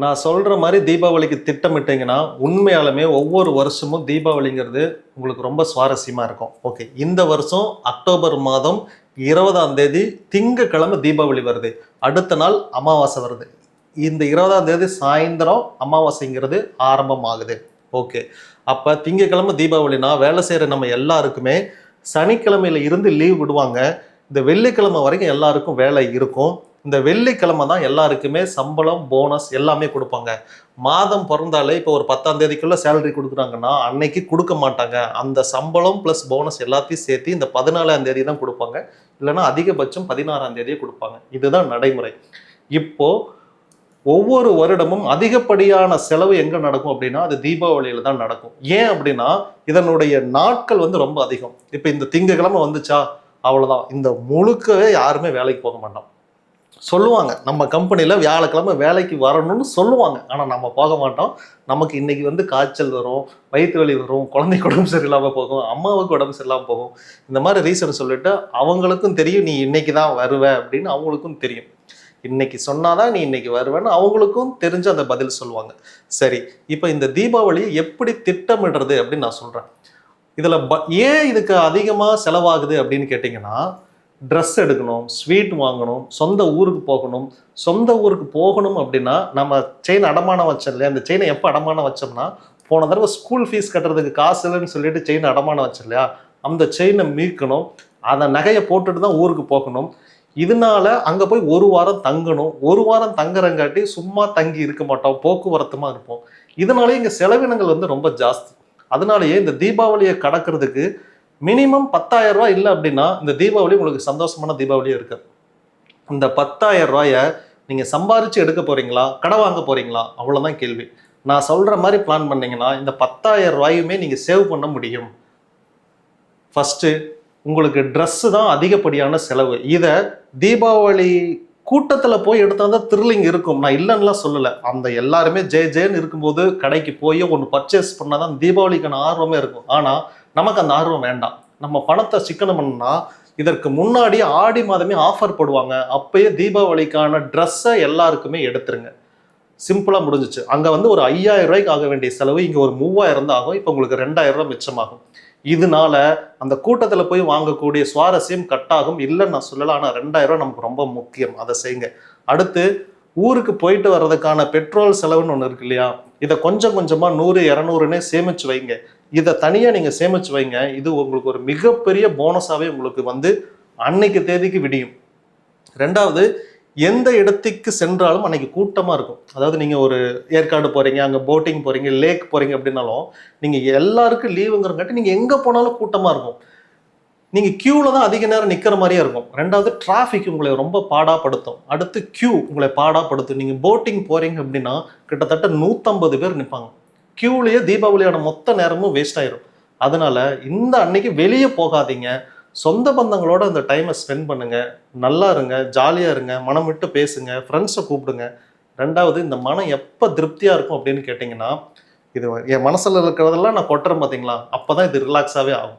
நான் சொல்கிற மாதிரி தீபாவளிக்கு திட்டமிட்டிங்கன்னா உண்மையாலுமே ஒவ்வொரு வருஷமும் தீபாவளிங்கிறது உங்களுக்கு ரொம்ப சுவாரஸ்யமாக இருக்கும். ஓகே இந்த வருஷம் அக்டோபர் மாதம் இருபதாம் தேதி திங்கக்கிழமை தீபாவளி வருது. அடுத்த நாள் அமாவாசை வருது. இந்த இருபதாம் தேதி சாயந்தரம் அமாவாசைங்கிறது ஆரம்பமாகுது. ஓகே அப்போ திங்கக்கிழமை தீபாவளினா வேலை செய்கிற நம்ம எல்லாருக்குமே சனிக்கிழமையில இருந்து லீவ் விடுவாங்க. இந்த வெள்ளிக்கிழமை வரைக்கும் எல்லாருக்கும் வேலை இருக்கும். இந்த வெள்ளிக்கிழமை தான் எல்லாருக்குமே சம்பளம் போனஸ் எல்லாமே கொடுப்பாங்க. மாதம் பிறந்தாலே இப்போ ஒரு பத்தாம் தேதிக்குள்ளே சேலரி கொடுக்குறாங்கன்னா அன்னைக்கு கொடுக்க மாட்டாங்க. அந்த சம்பளம் ப்ளஸ் போனஸ் எல்லாத்தையும் சேர்த்து இந்த பதினாலாம் தேதி தான் கொடுப்பாங்க. இல்லைன்னா அதிகபட்சம் பதினாறாம் தேதியே கொடுப்பாங்க. இதுதான் நடைமுறை. இப்போ ஒவ்வொரு வருடமும் அதிகப்படியான செலவு எங்க நடக்கும் அப்படின்னா அது தீபாவளியில தான் நடக்கும். ஏன் அப்படின்னா இதனுடைய நாட்கள் வந்து ரொம்ப அதிகம். இப்போ இந்த திங்கக்கிழமை வந்துச்சா? அவ்வளோதான் இந்த முழுக்கவே யாருமே வேலைக்கு போக மாட்டோம். சொல்லுவாங்க. நம்ம கம்பெனியில் வியாழக்கிழமை வேலைக்கு வரணும்னு சொல்லுவாங்க. ஆனால் நம்ம போக மாட்டோம். நமக்கு இன்னைக்கு வந்து காய்ச்சல் வரும் வயிற்று வலி வரும் குழந்தைக்கு உடம்பு சரியில்லாமல் போகும் அம்மாவுக்கு உடம்பு சரியில்லாமல் போகும். இந்த மாதிரி ரீசன் சொல்லிட்டு அவங்களுக்கும் தெரியும் நீ இன்னைக்கு தான் வருவ அப்படின்னு அவங்களுக்கும் தெரியும். இன்னைக்கு சொன்னாதான் நீ இன்னைக்கு வருவேன்னு அவங்களுக்கும் தெரிஞ்சு அந்த பதில் சொல்லுவாங்க. சரி இப்போ இந்த தீபாவளி எப்படி திட்டமிடுறது அப்படின்னு நான் சொல்கிறேன் இதில் ப- ஏன் இதுக்கு அதிகமாக செலவாகுது அப்படின்னு கேட்டிங்கன்னா ட்ரெஸ் எடுக்கணும் ஸ்வீட் வாங்கணும் சொந்த ஊருக்கு போகணும். சொந்த ஊருக்கு போகணும் அப்படின்னா நம்ம செயின் அடமானம் வச்சோம் இல்லையா? அந்த செயினை எப்போ அடமானம் வச்சோம்னா போன தடவை ஸ்கூல் ஃபீஸ் கட்டுறதுக்கு காசு இல்லைன்னு சொல்லிட்டு செயின் அடமானம் வச்சோம் இல்லையா? அந்த செயினை மீட்கணும். அந்த நகையை போட்டுட்டு தான் ஊருக்கு போகணும். இதனால அங்கே போய் ஒரு வாரம் தங்கணும். ஒரு வாரம் தங்குறங்காட்டி சும்மா தங்கி இருக்க மாட்டோம். போக்குவரத்துமாக இருப்போம். இதனாலே இங்கே செலவினங்கள் வந்து ரொம்ப ஜாஸ்தி. அதனாலேயே இந்த தீபாவளியை கடக்கிறதுக்கு மினிமம் பத்தாயிரம் ரூபாய் இல்லை அப்படின்னா இந்த தீபாவளி உங்களுக்கு சந்தோஷமான தீபாவளியே இருக்காது இந்த பத்தாயிரம் ரூபாய நீங்கள் சம்பாரிச்சு எடுக்க போறீங்களா? கடை வாங்க போறீங்களா? அவ்வளோதான் கேள்வி. நான் சொல்ற மாதிரி பிளான் பண்ணீங்கன்னா இந்த பத்தாயிரம் ரூபாயுமே நீங்கள் சேவ் பண்ண முடியும். ஃபர்ஸ்ட் உங்களுக்கு ட்ரெஸ்ஸு தான் அதிகப்படியான செலவு. இதை தீபாவளி கூட்டத்தில் போய் எடுத்தா தான் த்ரில்லிங் இருக்கும். நான் இல்லைன்னுலாம் சொல்லலை. அந்த எல்லாருமே ஜே ஜேன்னு இருக்கும்போது கடைக்கு போய் ஒன்று பர்ச்சேஸ் பண்ணால் தான் தீபாவளிக்கான ஆர்வமே இருக்கும். ஆனால் நமக்கு அந்த ஆர்வம் வேண்டாம். நம்ம பணத்தை சிக்கனம் பண்ணா இதற்கு முன்னாடி ஆடி மாதமே ஆஃபர் போடுவாங்க. அப்பயே தீபாவளிக்கான ட்ரெஸ்ஸை எல்லாருக்குமே எடுத்துருங்க. சிம்பிளாக முடிஞ்சிச்சு. அங்கே வந்து ஒரு ஐயாயிரம் ரூபாய்க்கு ஆக வேண்டிய செலவு இங்கே ஒரு மூவாயிரம் தான் ஆகும். இப்போ உங்களுக்கு ரெண்டாயிரம் ரூபாய் மிச்சமாகும். இதனால அந்த கூட்டத்தில் போய் வாங்கக்கூடிய சுவாரஸ்யம் கட்டாகும். இல்லைன்னு நான் சொல்லலை ஆனால் ரெண்டாயிரம் ரூபா நமக்கு ரொம்ப முக்கியம். அதை செய்யுங்க. அடுத்து ஊருக்கு போயிட்டு வர்றதுக்கான பெட்ரோல் செலவுன்னு ஒன்று இருக்கு இல்லையா? இதை கொஞ்சம் கொஞ்சமாக நூறு இரநூறுனே சேமிச்சு வைங்க. இதை தனியாக நீங்கள் சேமிச்சு வைங்க. இது உங்களுக்கு ஒரு மிகப்பெரிய போனஸாகவே உங்களுக்கு வந்து அன்னைக்கு தேதிக்கு விடியும். ரெண்டாவது எந்த இடத்துக்கு சென்றாலும் அன்னைக்கு கூட்டமாக இருக்கும். அதாவது நீங்கள் ஒரு ஏற்காடு போகிறீங்க அங்கே போட்டிங் போகிறீங்க லேக் போகிறீங்க அப்படின்னாலும் நீங்கள் எல்லாருக்கும் லீவுங்கிறங்காட்டி நீங்கள் எங்கே போனாலும் கூட்டமாக இருக்கும். நீங்கள் க்யூவில் தான் அதிக நேரம் நிற்கிற மாதிரியே இருக்கும். ரெண்டாவது டிராஃபிக் உங்களை ரொம்ப பாடாப்படுத்தும். அடுத்து க்யூ உங்களை பாடாப்படுத்தும். நீங்கள் போட்டிங் போகிறீங்க அப்படின்னா கிட்டத்தட்ட நூற்றம்பது பேர் நிற்பாங்க க்யூலேயே தீபாவளியோட மொத்த நேரமும் வேஸ்ட் ஆயிரும். அதனால இந்த அன்னைக்கு வெளியே போகாதீங்க. சொந்த பந்தங்களோட அந்த டைமை ஸ்பெண்ட் பண்ணுங்க. நல்லா இருங்க ஜாலியாக இருங்க மனம் விட்டு பேசுங்க ஃப்ரெண்ட்ஸை கூப்பிடுங்க. ரெண்டாவது இந்த மனம் எப்போ திருப்தியாக இருக்கும் அப்படின்னு கேட்டிங்கன்னா இது என் மனசில் இருக்கிறதெல்லாம் நான் கொட்டுறேன் பார்த்தீங்களா அப்போ தான் இது ரிலாக்ஸாகவே ஆகும்.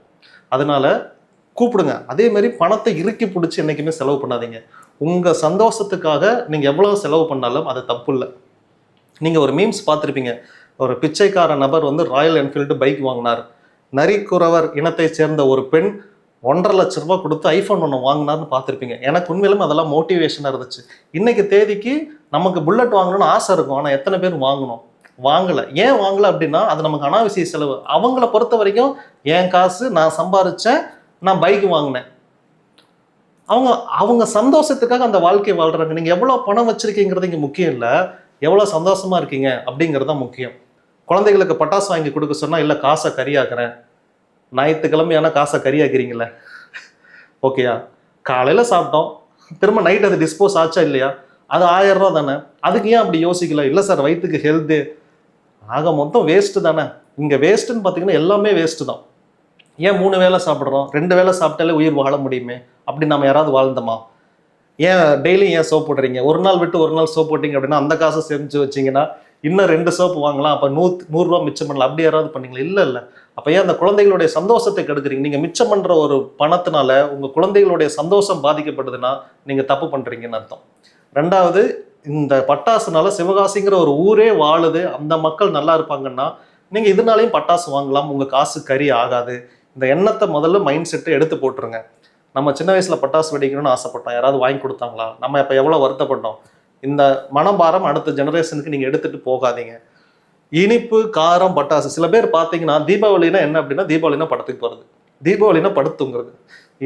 அதனால கூப்பிடுங்க. அதே மாதிரி பணத்தை இறுக்கி பிடிச்சி என்றைக்குமே செலவு பண்ணாதீங்க. உங்கள் சந்தோஷத்துக்காக நீங்கள் எவ்வளோ செலவு பண்ணாலும் அது தப்பு இல்லை. நீங்கள் ஒரு மீம்ஸ் பார்த்துருப்பீங்க. ஒரு பிச்சைக்கார நபர் வந்து ராயல் என்ஃபீல்டு பைக் வாங்கினார். நரிக்குறவர் இனத்தை சேர்ந்த ஒரு பெண் ஒன்றரை லட்ச ரூபாய் கொடுத்து ஐஃபோன் ஒன்று வாங்கினார்னு பார்த்துருப்பீங்க. எனக்கு உண்மையிலுமே அதெல்லாம் மோட்டிவேஷனாக இருந்துச்சு. இன்னைக்கு தேதிக்கு நமக்கு புல்லட் வாங்கணும்னு ஆசை இருக்கும். ஆனால் எத்தனை பேர் வாங்கணும்? வாங்கலை. ஏன் வாங்கலை அப்படின்னா அது நமக்கு அனாவசிய செலவு. அவங்கள பொறுத்த வரைக்கும் என் காசு நான் சம்பாதிச்சேன் நான் பைக் வாங்கினேன். அவங்க அவங்க சந்தோஷத்துக்காக அந்த வாழ்க்கையை வாழ்கிறாங்க நீங்கள் எவ்வளோ பணம் வச்சுருக்கீங்கிறது இங்கே முக்கியம் இல்லை. எவ்வளோ சந்தோஷமாக இருக்கீங்க அப்படிங்கிறது தான் முக்கியம். குழந்தைகளுக்கு பட்டாசு வாங்கி கொடுக்க சொன்னால் இல்லை காசை கறியாக்குறேன். ஞாயிற்றுக்கிழமையான காசை கறியாக்குறீங்களே ஓகேயா? காலையில் சாப்பிட்டோம். திரும்ப நைட் அது டிஸ்போஸ் ஆச்சா இல்லையா? அது ஆயிரம் ரூபா தானே. அதுக்கு ஏன் அப்படி யோசிக்கல? இல்லை சார் வயிற்றுக்கு ஹெல்த்து ஆக மொத்தம் வேஸ்ட்டு தானே. இங்கே வேஸ்ட்டுன்னு பார்த்தீங்கன்னா எல்லாமே வேஸ்ட்டு தான். ஏன் மூணு வேளை சாப்பிட்றோம்? ரெண்டு வேளை சாப்பிட்டாலே உயிர் வாழ முடியுமே? அப்படி நம்ம யாராவது வாழ்ந்தோமா? ஏன் டெய்லி ஏன் சோப் போடுறீங்க? ஒரு நாள் விட்டு ஒரு நாள் சோப் போட்டீங்க அப்படின்னா அந்த காசை செஞ்சு வச்சீங்கன்னா இன்னும் ரெண்டு சோப்பு வாங்கலாம். அப்போ நூ நூறுரூவா மிச்சம் பண்ணலாம். அப்படி யாராவது பண்ணீங்களா? இல்லை இல்லை. அப்போ ஏன் அந்த குழந்தைகளுடைய சந்தோஷத்தை கெடுக்குறீங்க? நீங்கள் மிச்சம் பண்ணுற ஒரு பணத்தினால உங்கள் குழந்தைகளுடைய சந்தோஷம் பாதிக்கப்படுதுன்னா நீங்கள் தப்பு பண்ணுறீங்கன்னு அர்த்தம். ரெண்டாவது இந்த பட்டாசுனால சிவகாசிங்கிற ஒரு ஊரே வாழுது. அந்த மக்கள் நல்லா இருப்பாங்கன்னா நீங்கள் இதனாலையும் பட்டாசு வாங்கலாம். உங்கள் காசு கறி ஆகாது. இந்த எண்ணத்தை முதல்ல மைண்ட் செட்டு எடுத்து போட்டுருங்க. நம்ம சின்ன வயசில் பட்டாசு வெடிக்கணும்னு ஆசைப்பட்டோம். யாராவது வாங்கி கொடுத்தாங்களா? நம்ம இப்போ எவ்வளோ வருத்தப்பட்டோம்? இந்த மனபாரம் அடுத்த ஜெனரேஷனுக்கு நீங்கள் எடுத்துகிட்டு போகாதீங்க. இனிப்பு காரம் பட்டாசு. சில பேர் பார்த்தீங்கன்னா தீபாவளினா என்ன அப்படின்னா தீபாவளினா படத்துக்கு போகிறது தீபாவளினா படுத்துங்கிறது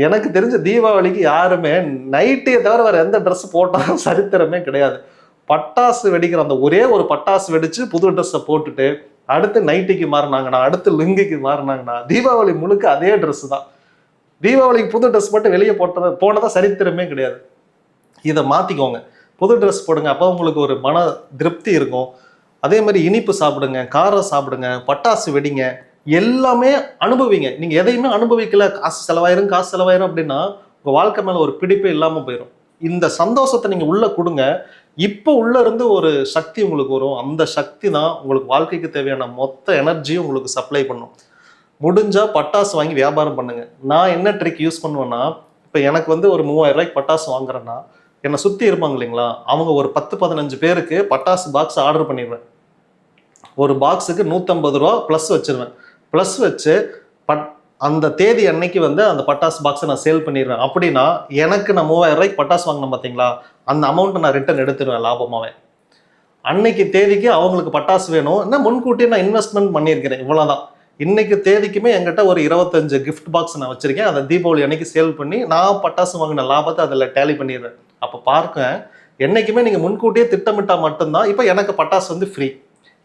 எனக்கு தெரிஞ்ச தீபாவளிக்கு யாருமே நைட்டியை தவிர வேறு எந்த ட்ரெஸ் போட்டாலும் சரித்திரமே கிடையாது. பட்டாசு வெடிக்கிற அந்த ஒரே ஒரு பட்டாசு வெடித்து புது ட்ரெஸ்ஸை போட்டுட்டு அடுத்து நைட்டிக்கு மாறினாங்கன்னா அடுத்து லுங்கிக்கு மாறினாங்கன்னா தீபாவளி முழுக்க அதே ட்ரெஸ் தான். தீபாவளிக்கு புது ட்ரெஸ் மட்டும் வெளியே போட்டது போனதா சரித்திரமே கிடையாது. இதை மாற்றிக்கோங்க புது ட்ரெஸ் போடுங்க அப்போ உங்களுக்கு ஒரு மன திருப்தி இருக்கும். அதே மாதிரி இனிப்பு சாப்பிடுங்க காரம் சாப்பிடுங்க பட்டாசு வெடிங்க எல்லாமே அனுபவிங்க. நீங்கள் எதையுமே அனுபவிக்கல காசு செலவாயிரும் காசு செலவாயிரும் அப்படின்னா உங்கள் வாழ்க்கை மேலே ஒரு பிடிப்பே இல்லாமல் போயிடும் இந்த சந்தோஷத்தை நீங்கள் உள்ளே கொடுங்க. இப்போ உள்ள இருந்து ஒரு சக்தி உங்களுக்கு வரும். அந்த சக்தி தான் உங்களுக்கு வாழ்க்கைக்கு தேவையான மொத்த எனர்ஜியும் உங்களுக்கு சப்ளை பண்ணும். முடிஞ்சால் பட்டாசு வாங்கி வியாபாரம் பண்ணுங்கள் நான் என்ன ட்ரிக் யூஸ் பண்ணுவேன்னா இப்போ எனக்கு வந்து ஒரு மூவாயிரம் ரூபாய்க்கு பட்டாசு வாங்குறேன்னா என்னை சுற்றி இருப்பாங்க இல்லைங்களா? அவங்க ஒரு பத்து பதினஞ்சு பேருக்கு பட்டாசு பாக்ஸ் ஆர்டர் பண்ணிடுவேன் ஒரு பாக்ஸுக்கு நூற்றம்பது ரூபா ப்ளஸ் வச்சுருவேன். ப்ளஸ் வச்சு பட் அந்த தேதி அன்னைக்கு வந்து அந்த பட்டாசு பாக்ஸை நான் சேல் பண்ணிடுவேன் அப்படின்னா எனக்கு நான் மூவாயிரம் ரூபாய்க்கு பட்டாசு வாங்கினேன் பார்த்தீங்களா அந்த அமௌண்ட்டை நான் ரிட்டர்ன் எடுத்துருவேன் லாபமாகவே அன்னைக்கு தேதிக்கு அவங்களுக்கு பட்டாசு வேணும். என்ன முன்கூட்டியே நான் இன்வெஸ்ட்மெண்ட் பண்ணியிருக்கிறேன். இவ்வளோதான் இன்னைக்கு தேதிக்குமே என்கிட்ட ஒரு இருபத்தஞ்சு கிஃப்ட் பாக்ஸ் நான் வச்சிருக்கேன். அதை தீபாவளி அன்னைக்கு சேல் பண்ணி நான் பட்டாசு வாங்கின லாபத்தை அதில் டேலி பண்ணிடுறேன். அப்போ பார்க்க என்னைக்குமே நீங்கள் முன்கூட்டியே திட்டமிட்டால் மட்டும்தான் இப்போ எனக்கு பட்டாசு வந்து ஃப்ரீ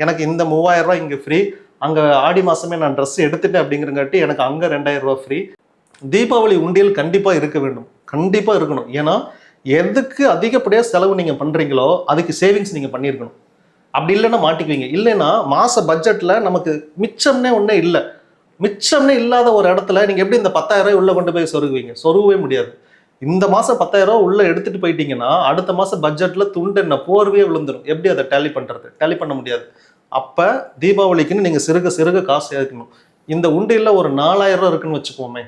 எனக்கு இந்த மூவாயிரம் இங்கே ஃப்ரீ அங்கே ஆடி மாதமே நான் ட்ரெஸ் எடுத்துட்டேன் அப்படிங்கிறங்காட்டி எனக்கு அங்கே ரெண்டாயிரம் ரூபா ஃப்ரீ தீபாவளி உண்டியல் கண்டிப்பாக இருக்க வேண்டும். கண்டிப்பாக இருக்கணும். ஏன்னா எதுக்கு அதிகப்படியாக செலவு நீங்கள் பண்ணுறீங்களோ அதுக்கு சேவிங்ஸ் நீங்கள் பண்ணியிருக்கணும். அப்படி இல்லைன்னா மாட்டிக்குவீங்க. இல்லைன்னா மாத பட்ஜெட்டில் நமக்கு மிச்சம்னே ஒன்றே இல்லை. மிச்சம்னே இல்லாத ஒரு இடத்துல நீங்கள் எப்படி இந்த பத்தாயிரம் ரூபாய் கொண்டு போய் சொருகுவீங்க? சொருகவே முடியாது. இந்த மாதம் பத்தாயிரம் ரூபா உள்ள எடுத்துட்டு போயிட்டீங்கன்னா அடுத்த மாதம் பட்ஜெட்ல துண்டு என்ன போர்வே விழுந்துடும் எப்படி அதை டேலி பண்றது? டேலி பண்ண முடியாது. அப்ப தீபாவளிக்குன்னு நீங்க சிறுக சிறுக காசு சேர்க்கணும். இந்த உண்டியில் ஒரு நாலாயிரம் இருக்குன்னு வச்சுக்கோமே.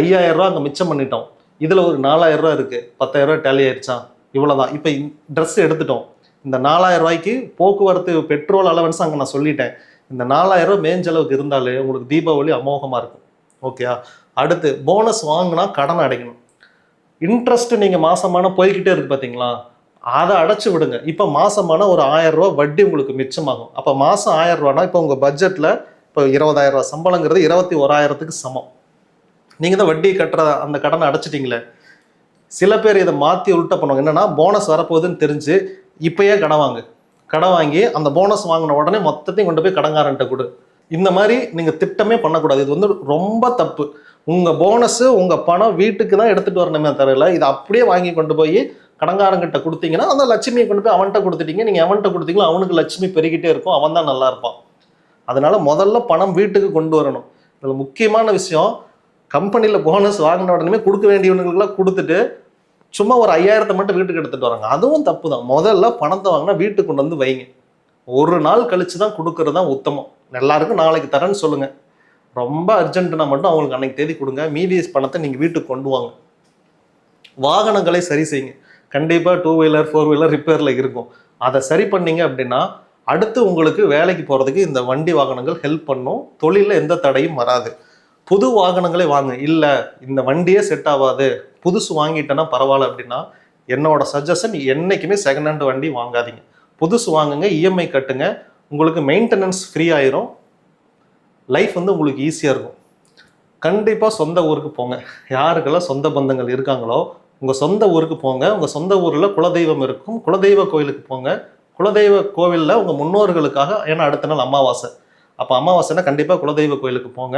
ஐயாயிரம் அங்கே மிச்சம் பண்ணிட்டோம். இதுல ஒரு நாலாயிரம் இருக்குது இருக்கு. பத்தாயிரம் ரூபாய் டேலி ஆயிடுச்சா? இவ்வளவுதான். இப்ப ட்ரெஸ் எடுத்துட்டோம். இந்த நாலாயிரம் ரூபாய்க்கு போக்குவரத்து பெட்ரோல் அலவன்ஸ் அங்கே நான் சொல்லிட்டேன். இந்த நாலாயிரம் ரூபாய் மேஞ்சளவுக்கு இருந்தாலே உங்களுக்கு தீபாவளி அமோகமாக இருக்கும். ஓகேயா அடுத்து போனஸ் வாங்கினா கடன் அடைக்கணும் இன்ட்ரெஸ்ட் நீங்கள் மாசமான போய்கிட்டே இருக்கு பார்த்தீங்களா அதை அடைச்சி விடுங்க. இப்போ மாசமான ஒரு ஆயிரம் ரூபா வட்டி உங்களுக்கு மிச்சமாகும். அப்போ மாதம் ஆயிரம் ரூபானா இப்போ உங்கள் பட்ஜெட்டில் இப்போ இருபதாயிரம் ரூபா சம்பளங்கிறது இருபத்தி ஓராயிரத்துக்கு சமம். நீங்கள் தான் வட்டி கட்டுற அந்த கடனை அடைச்சிட்டிங்களே. சில பேர் இதை மாற்றி உள்ட்ட பண்ணுவாங்க. என்னென்னா போனஸ் வரப்போகுதுன்னு தெரிஞ்சு இப்போயே கடன் வாங்கு. கடன் வாங்கி அந்த போனஸ் வாங்கின உடனே மொத்தத்தையும் கொண்டு போய் கடங்காரன்ட்ட கொடு. இந்த மாதிரி நீங்கள் திட்டமே பண்ணக்கூடாது. இது வந்து ரொம்ப தப்பு. உங்கள் போனஸு உங்கள் பணம் வீட்டுக்கு தான் எடுத்துகிட்டு வரணுமே தவிர இதை அப்படியே வாங்கி கொண்டு போய் கடங்காரங்கிட்ட கொடுத்தீங்கன்னா அந்த லட்சுமியை கொண்டு போய் அவன்கிட்ட கொடுத்துட்டீங்க. நீங்கள் அவன்கிட்ட கொடுத்தீங்களோ அவனுக்கு லட்சுமி பெருகிட்டே இருக்கும் அவன் தான் நல்லா இருப்பான். அதனால் முதல்ல பணம் வீட்டுக்கு கொண்டு வரணும். இதில் முக்கியமான விஷயம் கம்பெனியில் போனஸ் வாங்கின உடனே கொடுக்க வேண்டியவனுங்களுக்குலாம் கொடுத்துட்டு சும்மா ஒரு ஐயாயிரத்தை மட்டும் வீட்டுக்கு எடுத்துகிட்டு வராங்க. அதுவும் தப்பு தான். முதல்ல பணத்தை வாங்கினா வீட்டுக்கு கொண்டு வந்து வைங்க. ஒரு நாள் கழித்து தான் கொடுக்கறது தான் உத்தமம். எல்லாருக்கும் நாளைக்கு தரேன்னு சொல்லுங்கள் ரொம்ப அர்ஜென்ட்னா மட்டும் அவங்களுக்கு அன்னைக்கு தேதி கொடுங்க. மீதி பணத்தை நீங்கள் வீட்டுக்கு கொண்டு வாங்க. வாகனங்களை சரி செய்யுங்க. கண்டிப்பாக டூ வீலர் ஃபோர் வீலர் ரிப்பேரில் இருக்கும். அதை சரி பண்ணீங்க அப்படின்னா அடுத்து உங்களுக்கு வேலைக்கு போகிறதுக்கு இந்த வண்டி வாகனங்கள் ஹெல்ப் பண்ணும். தொழிலில் எந்த தடையும் வராது. புது வாகனங்களே வாங்க. இல்லை இந்த வண்டியே செட் ஆகாது. புதுசு வாங்கிட்டேன்னா பரவாயில்ல அப்படின்னா என்னோட சஜஷன் என்றைக்குமே செகண்ட் ஹேண்ட் வண்டி வாங்காதீங்க. புதுசு வாங்குங்க இஎம்ஐ கட்டுங்க. உங்களுக்கு மெயின்டெனன்ஸ் ஃப்ரீ ஆயிரும். லைஃப் வந்து உங்களுக்கு ஈஸியாக இருக்கும். கண்டிப்பாக சொந்த ஊருக்கு போங்க. யாருக்கெல்லாம் சொந்த பந்தங்கள் இருக்காங்களோ உங்கள் சொந்த ஊருக்கு போங்க. உங்கள் சொந்த ஊரில் குலதெய்வம் இருக்கும். குலதெய்வ கோயிலுக்கு போங்க. குலதெய்வ கோவிலில் உங்கள் முன்னோர்களுக்காக ஏன்னா அடுத்த நாள் அமாவாசை. அப்போ அமாவாசைனா கண்டிப்பாக குலதெய்வ கோயிலுக்கு போங்க.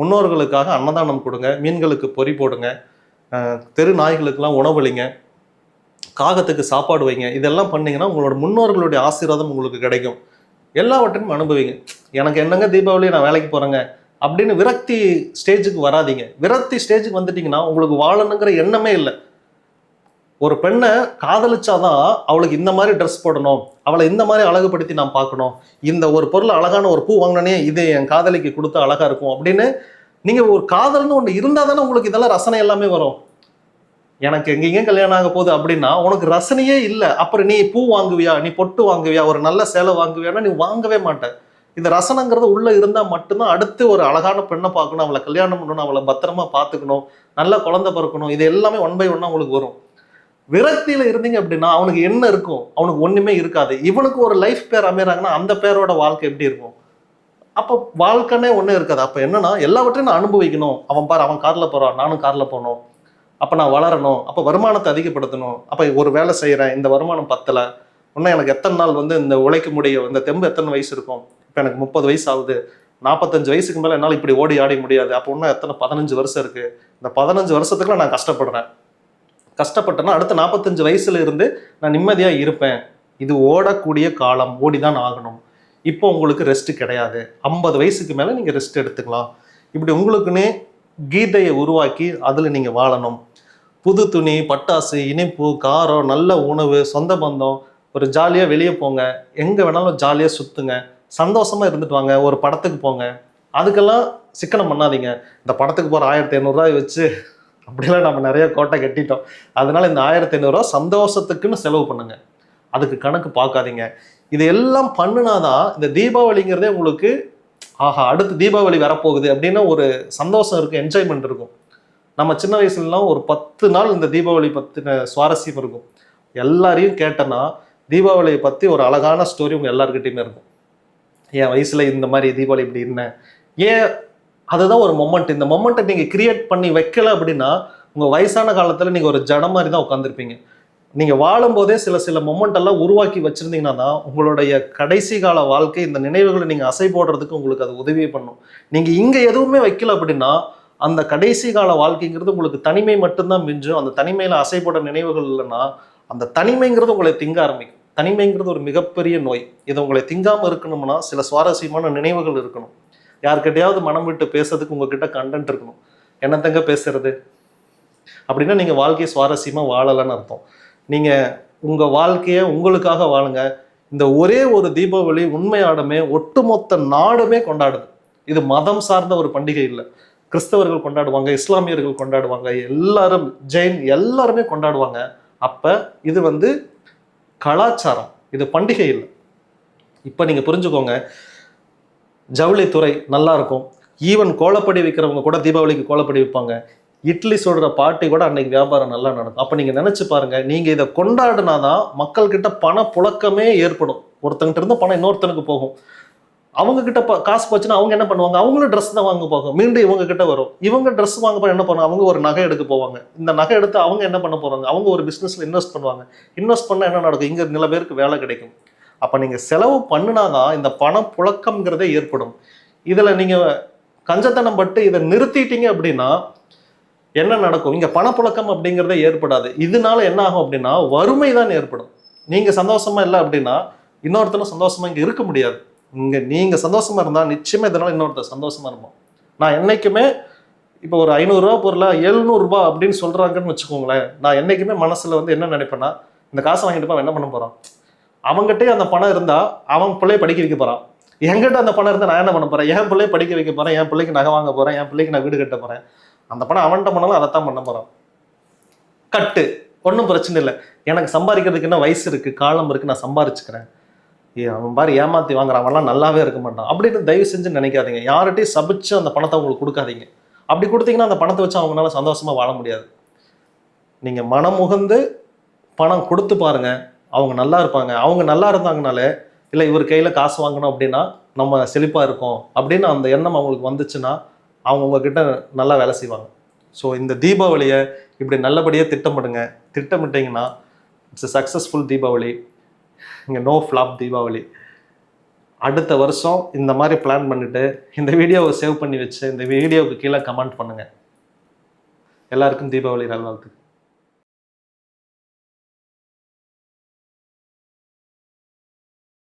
முன்னோர்களுக்காக அன்னதானம் கொடுங்க. மீன்களுக்கு பொறி போடுங்க. தெரு நாய்களுக்கெல்லாம் உணவளிங்க காகத்துக்கு சாப்பாடு வைங்க. இதெல்லாம் பண்ணிங்கன்னா உங்களோட முன்னோர்களுடைய ஆசீர்வாதம் உங்களுக்கு கிடைக்கும். எல்லாவற்றையும் அனுபவிங்க. எனக்கு என்னங்க தீபாவளி நான் வேலைக்கு போறேங்க? அப்படின்னு விரக்தி ஸ்டேஜுக்கு வராதீங்க. விரக்தி ஸ்டேஜுக்கு வந்துட்டீங்கன்னா உங்களுக்கு வாழணுங்கிற எண்ணமே இல்லை. ஒரு பெண்ணை காதலிச்சாதான் அவளுக்கு இந்த மாதிரி ட்ரெஸ் போடணும் அவளை இந்த மாதிரி அழகுபடுத்தி நான் பார்க்கணும். இந்த ஒரு பொருள் அழகான ஒரு பூ வாங்கினே இது என் காதலிக்கு கொடுத்தா அழகா இருக்கும் அப்படின்னு நீங்க ஒரு காதல்னு ஒன்று இருந்தால் தானே உங்களுக்கு இதெல்லாம் ரசனை எல்லாமே வரும். எனக்கு எங்கெங்கே கல்யாணம் ஆக போகுது அப்படின்னா உனக்கு ரசனையே இல்லை. அப்புறம் நீ பூ வாங்குவியா? நீ பொட்டு வாங்குவியா? ஒரு நல்ல சேலை வாங்குவியான்னா நீ வாங்கவே மாட்டேன் இந்த ரசனைங்கிறது உள்ளே இருந்தால் மட்டும்தான் அடுத்து ஒரு அழகான பெண்ணை பார்க்கணும் அவளை கல்யாணம் பண்ணணும் அவளை பத்திரமா பார்த்துக்கணும் நல்ல குழந்தை பிறக்கணும். இது எல்லாமே ஒன் பை ஒன்னாக உங்களுக்கு வரும். விரக்தியில் இருந்தீங்க அப்படின்னா அவனுக்கு என்ன இருக்கும்? அவனுக்கு ஒன்றுமே இருக்காது. இவனுக்கு ஒரு லைஃப் பேர் அமைகிறாங்கன்னா அந்த பேரோட வாழ்க்கை எப்படி இருக்கும்? அப்போ வாழ்க்கைனே ஒன்றும் இருக்காது. அப்போ என்னன்னா எல்லாவற்றையும் நான் அனுபவிக்கணும். அவன் பார் அவன் காரில் போகிறான் நானும் காரில் போகணும் அப்போ நான் வளரணும் அப்போ வருமானத்தை அதிகப்படுத்தணும் அப்போ ஒரு வேலை செய்கிறேன் இந்த வருமானம் பத்தலை இன்னும் எனக்கு எத்தனை நாள் வந்து இந்த உழைக்க முடியும் இந்த தெம்பு எத்தனை வயசு இருக்கும்? இப்போ எனக்கு முப்பது வயசு ஆகுது நாற்பத்தஞ்சு வயசுக்கு மேலே என்னால் இப்படி ஓடி ஆடி முடியாது அப்போ இன்னும் எத்தனை பதினஞ்சு வருஷம் இருக்குது இந்த பதினஞ்சு வருஷத்துக்குள்ள நான் கஷ்டப்படுறேன். கஷ்டப்பட்டேன்னா அடுத்த நாற்பத்தஞ்சு வயசுல இருந்து நான் நிம்மதியாக இருப்பேன். இது ஓடக்கூடிய காலம் ஓடி தான் ஆகணும். இப்போ உங்களுக்கு ரெஸ்ட் கிடையாது. ஐம்பது வயசுக்கு மேலே நீங்கள் ரெஸ்ட் எடுத்துக்கலாம். இப்படி உங்களுக்குன்னே கீதையை உருவாக்கி அதில் நீங்கள் வாழணும். புது துணி பட்டாசு இனிப்பு காரம் நல்ல உணவு சொந்த பந்தம். ஒரு ஜாலியாக வெளியே போங்க. எங்கே வேணாலும் ஜாலியாக சுற்றுங்க சந்தோஷமாக இருந்துட்டு வாங்க. ஒரு படத்துக்கு போங்க. அதுக்கெல்லாம் சிக்கனம் பண்ணாதீங்க. இந்த படத்துக்கு போகிற ஆயிரத்தி ஐநூறுரூவாய் வச்சு அப்படிலாம் நம்ம நிறைய கோட்டை கட்டிட்டோம். அதனால் இந்த ஆயிரத்தி ஐநூறுரூவா சந்தோஷத்துக்குன்னு செலவு பண்ணுங்கள் அதுக்கு கணக்கு பார்க்காதீங்க. இது எல்லாம் பண்ணுனாதான் இந்த தீபாவளிங்கிறதே உங்களுக்கு ஆஹா அடுத்து தீபாவளி வரப்போகுது அப்படின்னு ஒரு சந்தோஷம் இருக்கும் என்ஜாய்மெண்ட் இருக்கும். நம்ம சின்ன வயசுலலாம் ஒரு பத்து நாள் இந்த தீபாவளி பற்றின சுவாரஸ்யம் இருக்கும். எல்லாரையும் கேட்டேன்னா தீபாவளியை பற்றி ஒரு அழகான ஸ்டோரி உங்கள் எல்லாருக்கிட்டையுமே இருக்கும். என் வயசில் இந்த மாதிரி தீபாவளி இப்படி இருந்தேன் ஏன் அதுதான் ஒரு மொமெண்ட் இந்த மொமெண்ட்டை நீங்கள் கிரியேட் பண்ணி வைக்கல அப்படின்னா உங்கள் வயசான காலத்தில் நீங்கள் ஒரு ஜடம் மாதிரி தான் உட்காந்துருப்பீங்க நீங்கள் வாழும்போதே சில சில மொமெண்ட் எல்லாம் உருவாக்கி வச்சுருந்தீங்கன்னா தான் உங்களுடைய கடைசி கால வாழ்க்கை இந்த நினைவுகளை நீங்கள் அசை போடுறதுக்கு உங்களுக்கு அது உதவியே பண்ணும். நீங்கள் இங்கே எதுவுமே வைக்கல அப்படின்னா அந்த கடைசி கால வாழ்க்கைங்கிறது உங்களுக்கு தனிமை மட்டும்தான் மிஞ்சும். அந்த தனிமையில் அசை போட நினைவுகள் இல்லைன்னா அந்த தனிமைங்கிறது உங்களை திங்க ஆரம்பிக்கும். தனிமைங்கிறது ஒரு மிகப்பெரிய நோய். இதை உங்களை திங்காமல் இருக்கணும்னா சில சுவாரஸ்யமான நினைவுகள் இருக்கணும். யார்கிட்டயாவது மனம் விட்டு பேசுறதுக்கு உங்ககிட்ட கண்டென்ட் இருக்கணும். என்னத்தங்க பேசுறது? அப்படின்னா நீங்கள் வாழ்க்கையை சுவாரஸ்யமாக வாழலைன்னு அர்த்தம். நீங்கள் உங்கள் வாழ்க்கையை உங்களுக்காக வாழுங்க. இந்த ஒரே ஒரு தீபாவளி உண்மையாடமே ஒட்டுமொத்த நாடுமே கொண்டாடுது. இது மதம் சார்ந்த ஒரு பண்டிகை இல்லை. கிறிஸ்தவர்கள் கொண்டாடுவாங்க இஸ்லாமியர்கள் கொண்டாடுவாங்க எல்லாரும் ஜெயின் எல்லாருமே கொண்டாடுவாங்க. அப்போ இது வந்து கலாச்சாரம். இது பண்டிகை இல்லை. இப்போ நீங்கள் புரிஞ்சுக்கோங்க. ஜவுளித்துறை நல்லா இருக்கும். ஈவன் கோலப்படி வைக்கிறவங்க கூட தீபாவளிக்கு கோலப்படி வைப்பாங்க. இட்லி சொல்கிற பாட்டி கூட அன்னைக்கு வியாபாரம் நல்லா நடக்கும். அப்போ நீங்கள் நினச்சி பாருங்கள் நீங்கள் இதை கொண்டாடினாதான் மக்கள்கிட்ட பண புழக்கமே ஏற்படும். ஒருத்தங்கிட்ட இருந்து பணம் இன்னொருத்தனுக்கு போகும். அவங்க கிட்ட ப- காசு போச்சுன்னா அவங்க என்ன பண்ணுவாங்க? அவங்களும் ட்ரெஸ் தான் வாங்க போகும். மீண்டும் இவங்க கிட்ட வரும். இவங்க ட்ரெஸ் வாங்க போய் என்ன பண்ணுவாங்க? அவங்க ஒரு நகை எடுக்க போவாங்க. இந்த நகை எடுத்து அவங்க என்ன பண்ண போறாங்க? அவங்க ஒரு பிஸ்னஸ்ல இன்வெஸ்ட் பண்ணுவாங்க. இன்வெஸ்ட் பண்ணால் என்ன நடக்கும்? இங்க நில பேருக்கு வேலை கிடைக்கும். அப்போ நீங்கள் செலவு பண்ணுனாதான் இந்த பண புழக்கம்ங்கிறதே ஏற்படும். இதில் நீங்கள் கஞ்சத்தனம் பட்டு இதை நிறுத்திட்டீங்க அப்படின்னா என்ன நடக்கும்? இங்கே பணப்புழக்கம் அப்படிங்கிறதே ஏற்படாது. இதனால என்ன ஆகும் அப்படின்னா வறுமை தான் ஏற்படும். நீங்கள் சந்தோஷமா இல்லை அப்படின்னா இன்னொருத்தனும் சந்தோஷமா இங்கே இருக்க முடியாது. இங்கே நீங்கள் சந்தோஷமா இருந்தால் நிச்சயமாக இதனால இன்னொருத்தர் சந்தோஷமா இருப்போம் நான் என்னைக்குமே இப்போ ஒரு ஐநூறுரூவா பொருளாக எழுநூறுபா அப்படின்னு சொல்கிறாங்கன்னு வச்சுக்கோங்களேன். நான் என்றைக்குமே மனசில் வந்து என்ன நினைப்பேன்னா இந்த காசை வாங்கிட்டு அவன் என்ன பண்ண போகிறான் அவங்ககிட்டே அந்த பணம் இருந்தால் அவன் பிள்ளைய படிக்க வைக்க போகிறான் என்கிட்ட அந்த பணம் இருந்தால் நான் என்ன பண்ண போகிறேன் என் பிள்ளைய படிக்க வைக்க போகிறேன் என் பிள்ளைக்கு நகை வாங்க போகிறேன் என் பிள்ளைக்கு நான் வீடு கட்ட போகிறேன் அந்த பணம் அவன்கிட்ட பண்ணாலும் அதைத்தான் பண்ண போகிறான் கட்டு. ஒன்றும் பிரச்சனை இல்லை. எனக்கு சம்பாதிக்கிறதுக்கு என்ன வயசு இருக்குது காலம் இருக்குது நான் சம்பாரிச்சுக்கிறேன். ஏ அவன் பாரு ஏமாற்றி வாங்குறான். அவன்லாம் நல்லாவே இருக்க மாட்டான். அப்படின்னு தயவு செஞ்சு நினைக்காதீங்க. யார்கிட்டையும் சபிச்சு அந்த பணத்தை அவங்களுக்கு கொடுக்காதீங்க. அப்படி கொடுத்தீங்கன்னா அந்த பணத்தை வச்சு அவங்களால சந்தோஷமாக வாழ முடியாது. நீங்கள் மனம் முகந்து பணம் கொடுத்து பாருங்கள் அவங்க நல்லா இருப்பாங்க. அவங்க நல்லா இருந்தாங்கனாலே இல்லை இவர் கையில் காசு வாங்கணும் அப்படின்னா நம்ம செழிப்பாக இருக்கோம். அப்படின்னு அந்த எண்ணம் அவங்களுக்கு வந்துச்சுன்னா அவங்க உங்ககிட்ட நல்லா வேலை செய்வாங்க. ஸோ இந்த தீபாவளியை இப்படி நல்லபடியாக திட்டமிடுங்க. திட்டமிட்டிங்கன்னா இட்ஸ் சக்ஸஸ்ஃபுல் தீபாவளி. இங்கே நோ ஃப்ளாப் தீபாவளி. அடுத்த வருஷம் இந்த மாதிரி பிளான் பண்ணிவிட்டு இந்த வீடியோவை சேவ் பண்ணி வச்சு இந்த வீடியோவுக்கு கீழே கமெண்ட் பண்ணுங்கள் எல்லாருக்கும் தீபாவளி நல்வாழ்த்துக்கள்.